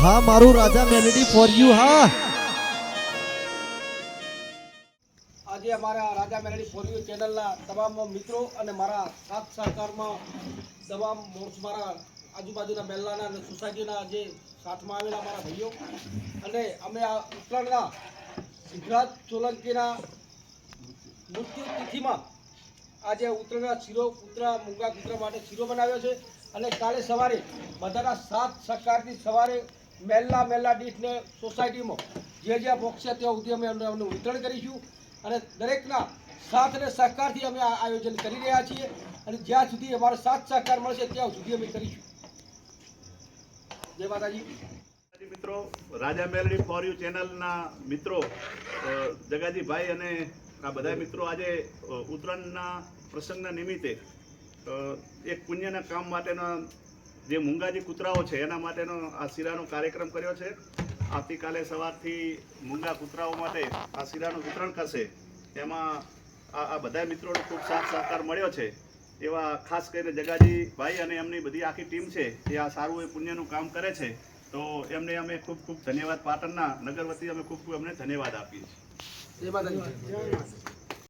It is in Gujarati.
હા, મારું રાજા મેલેડી ફોર યુ હા. આજે અમારા રાજા મેલેડી ફોર યુ ચેનલના તમામ મિત્રો અને મારા સાથ સહકારમાં તમામ મારા આજુબાજુના મહેલાના અને સોસાયટીના જે સાથમાં આવેલા મારા ભાઈઓ અને અમે આ ઉત્તરાયણના સિદ્ધરાજ સોલંકીના મૃત્યુ તિથિમાં આજે ઉત્તરાયણના શીરો કૂતરા, મૂંગા કૂતરા માટે શીરો બનાવ્યો છે અને કાલે સવારે બધાના સાત સહકારથી સવારે મહેલા મહેલા ડીશને સોસાયટીમાં જે જે પહોંચશે તે સુધી અમે એમને વિતરણ કરીશું. અને દરેકના સાથ અને સહકારથી અમે આયોજન કરી રહ્યા છીએ. અને જ્યાં સુધી અમારો સાથ સહકાર મળશે ત્યાં સુધી અમે કરીશું. જય માતાજી. મિત્રો, રાજા મેલડી ફોર યુ ચેનલના મિત્રો જગાજીભાઈ અને આ બધા મિત્રો આજે ઉત્તરાયણના પ્રસંગના નિમિત્તે એક પુણ્યના કામ માટેનો જે મુંગાજી કૂતરાઓ છે, એના માટેનો આ શીરાનો કાર્યક્રમ કર્યો છે. આવતીકાલે સવારથી મૂંગા કૂતરાઓ માટે આ શીરાનું વિતરણ કરશે. એમાં આ બધા મિત્રોનો ખૂબ સાથ સહકાર મળ્યો છે. એવા ખાસ કરીને જગાજી ભાઈ અને એમની બધી આખી ટીમ છે, એ આ સારું એ પુણ્યનું કામ કરે છે. તો એમને અમે ખૂબ ખૂબ ધન્યવાદ. પાટણના નગર વતી અમે ખૂબ ખૂબ એમને ધન્યવાદ આપીએ છીએ.